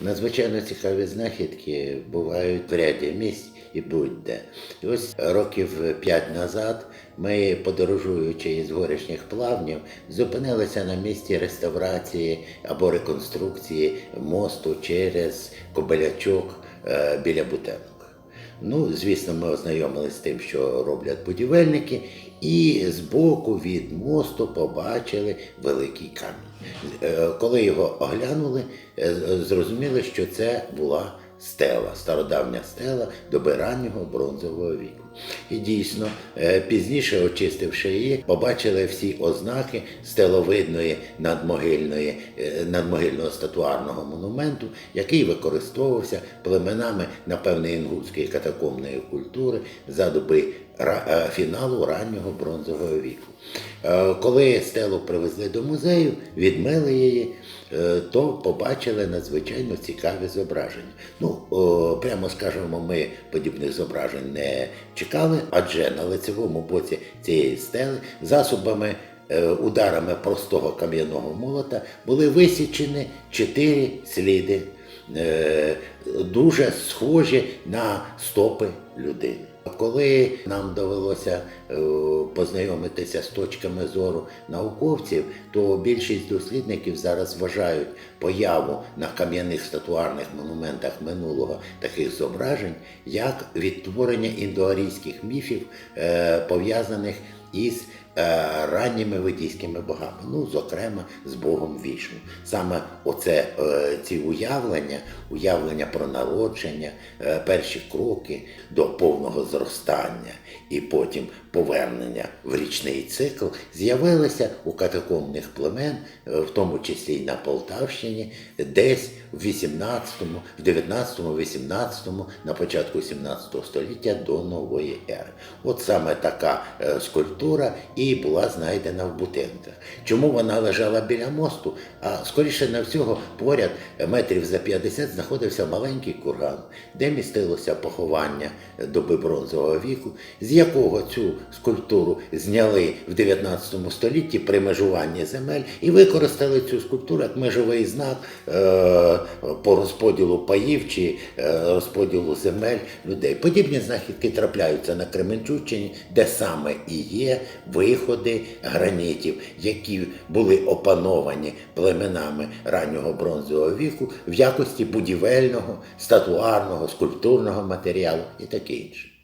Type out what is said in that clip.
Надзвичайно цікаві знахідки бувають в ряді місць і будь-де. І ось років п'ять назад ми, подорожуючи із горішніх плавнів, зупинилися на місці реставрації або реконструкції мосту через Кобелячок е, біля Бутенок. Ну, звісно, ми ознайомилися з тим, що роблять будівельники, і збоку від мосту побачили великий камінь. Е, Коли його оглянули, е, зрозуміли, що це була стела, стародавня стела доби раннього бронзового віку. І дійсно, е, пізніше, очистивши її, побачили всі ознаки стеловидної надмогильної, е, надмогильного статуарного монументу, який використовувався племенами, напевне, інгутської катакомної культури за доби фіналу раннього бронзового віку. Е, Коли стелу привезли до музею, відмили її, е, то побачили надзвичайно цікаві зображення. Ну, прямо скажемо, ми подібних зображень не чекали, адже на лицевому боці цієї стели засобами. е, Ударами простого кам'яного молота були висічені чотири сліди, е, дуже схожі на стопи людини. Коли нам довелося е, познайомитися з точками зору науковців, то більшість дослідників зараз вважають появу на кам'яних статуарних монументах минулого таких зображень як відтворення індоарійських міфів, е, пов'язаних із ранніми ведійськими богами, ну, зокрема, з Богом Вішну. Саме оце е, ці уявлення, уявлення про народження, е, перші кроки до повного зростання і потім повернення в річний цикл з'явилися у катакомних племен, е, в тому числі й на Полтавщині, десь в 18-му, в 19-му, 18-му, на початку 17 століття до нової ери. От саме така е, скульптура і була знайдена в Бутенках. Чому вона лежала біля мосту? А скоріше на всього, поряд метрів за 50 знаходився маленький курган, де містилося поховання доби бронзового віку, з якого цю скульптуру зняли в 19 столітті при межуванні земель і використали цю скульптуру як межовий знак е, по розподілу паїв чи е, розподілу земель людей. Подібні знахідки трапляються на Кременчуччині, де саме і є виходи гранітів, які були опановані племенами раннього бронзового віку в якості будівельного, статуарного, скульптурного матеріалу і таке інше.